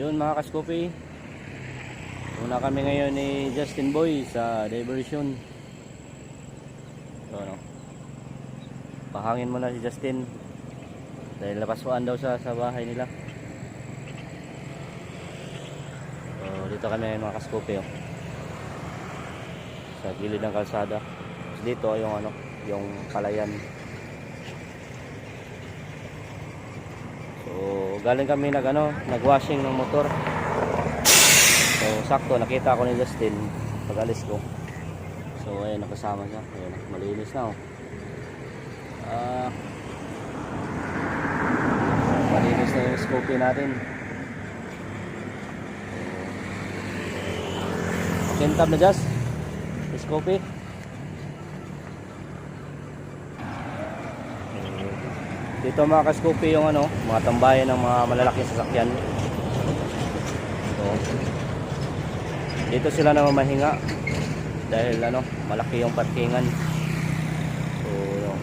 Yun mga kaskopi. Una kami ngayon ni Justin Boy sa diversion. So, ano, pahangin muna si Justin. Dahil napasuan daw sa, sa bahay nila. So, dito kami mga kaskopi. Oh. Sa gilid ng kalsada. Dito yung ano, yung palayan. So, galing kami nag ano, nag-washing ng motor. So, sakto nakita ko ni Justin pag alis ko. So, ayun nakasama siya. Ayun, malinis na oh. Ah. malinis na yung scope natin. Kintab na Just. Scope. Dito mga kaskupi yung ano, mga tambayan ng mga malalaking sasakyan. So, dito sila na mamahinga dahil ano, malaki yung parkingan. So, yun.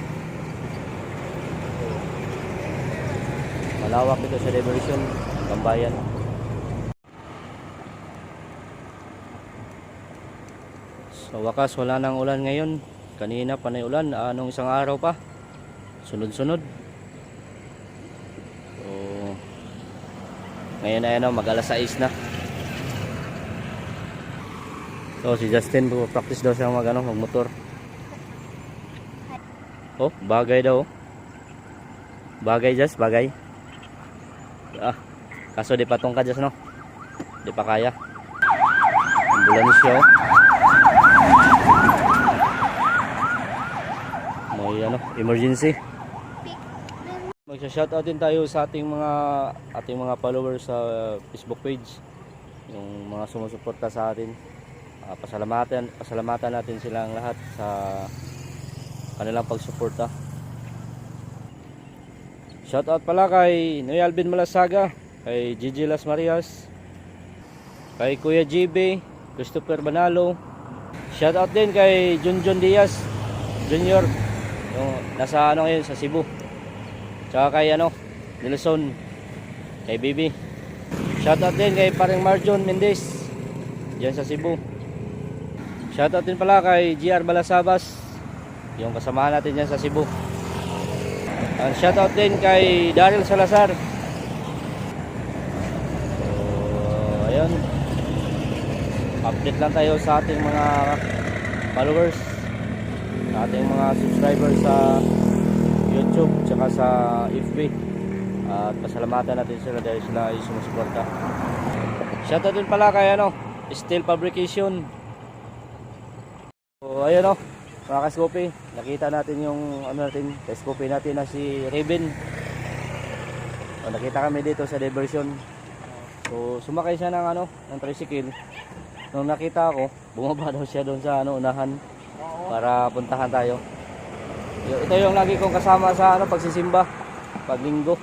malawak dito sa diversion, tambayan. Sa wakas, wala nang ulan ngayon. Kanina panay ulan, anong isang araw pa. Sunod-sunod. So, ngayon ay ano, mag alas 6 na. So, si Justin, practice daw siya mag, ano, magmotor. Oh, bagay daw. Bagay, Just, bagay. Ah, kaso di pa tongkad, Just, no? Di pa kaya. Ambulansya, oh. May, ano, emergency. Magsha-shoutout din tayo sa ating mga ating mga followers sa Facebook page. Yung mga sumusuporta sa atin. Ah, pasalamatan pasalamatan natin silang lahat sa kanilang pagsuporta. Shoutout pala kay Noy Alvin Malasaga, kay Gigi Las Marias, kay Kuya GB, Christopher Banalo. Shoutout din kay Junjun Diaz Junior. Yung nasa ano ngayon sa Cebu. Tsaka kay ano, Nelson, kay Bibi. Shoutout din kay paring Marjon Mendez, diyan sa Cebu. Shoutout din pala kay GR Balasabas, yung kasamahan natin diyan sa Cebu. Ang shoutout din kay Daryl Salazar. So, ayun. Update lang tayo sa ating mga followers, sa ating mga subscribers sa tsaka sa FB at pasalamatan natin sila dahil sila ay sumusuporta. Shoutout din pala kay ano Steel Fabrication. So ayun o mga kaskopi nakita natin yung ano natin kaskopi natin na si Raven so, nakita kami dito sa diversion. So sumakay siya ng ano ng tricycle. Nung nakita ako bumaba daw siya doon sa ano unahan para puntahan tayo. Yo- Ito yung lagi kong kasama sa ano pagsisimba pag linggo.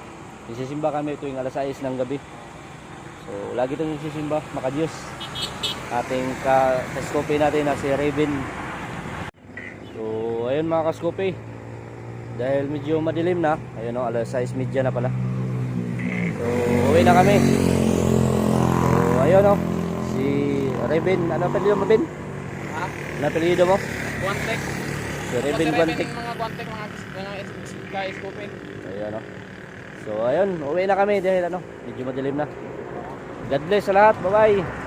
Nagsisimba kami tuwing alas 6 ng gabi. So lagi itong nagsisimba, makadiyos. Ating ka kaskopi natin na si Raven. So ayun mga kaskopi. Dahil medyo madilim na, ayun o, alas 6 media na pala. So uwi na kami. So ayun o, si Raven, ano apelyido mo Ben? Ha? Ano apelyido mo? Guantek. Si Raven Kasi Guantic. Mga guantek, mga guys open. Ayun no. So ayun, uwi na kami dahil ano, medyo madilim na. God bless sa lahat. Bye-bye.